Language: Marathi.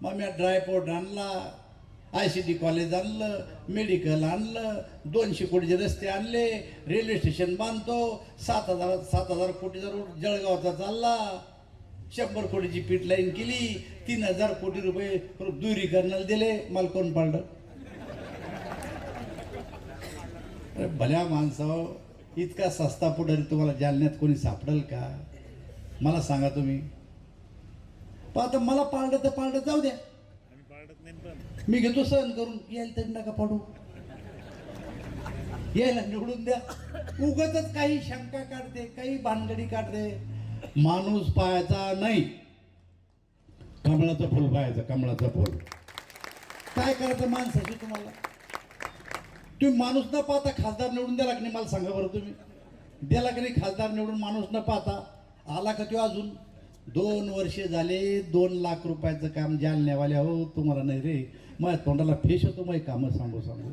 मग मी ड्रायपोर्ट आणला आय सी टी कॉलेज आणलं मेडिकल आणलं दोनशे कोटीचे रस्ते आणले रेल्वे स्टेशन बांधतो सात हजार सात हजार कोटीचा रोड जळगावचा चालला शंभर कोटीची पीठ लाईन केली तीन हजार कोटी रुपये दुरीकरणाला दिले मला कोण पाडलं अरे भल्या माणसावर इतका सस्ता पुढारी तुम्हाला जालन्यात कोणी सापडेल का? मला सांगा तुम्ही. पण आता मला पाळलं तर पाळलं जाऊ द्या. मी घेतो सहन करून. यायला तरी नका पडू. यायला निवडून द्या. उगतच काही शंका काढते काही भानगडी काढते. माणूस पाहायचा नाही. कमळाचं फुल पाहायचं कमळाचं फुल. काय करायचं माणसाची तुम्हाला? तुम्ही माणूस न पाहता खासदार निवडून द्याला की नाही मला सांगा बरं तुम्ही. द्याला की नाही खासदार निवडून माणूस न पाहता. आला का तो अजून? दोन वर्षे झाले दोन लाख रुपयाचं काम जालन्यावाले हो तुम्हाला नाही रे. माझ्या तोंडाला फेश होतो मग कामं सांगू सांगू.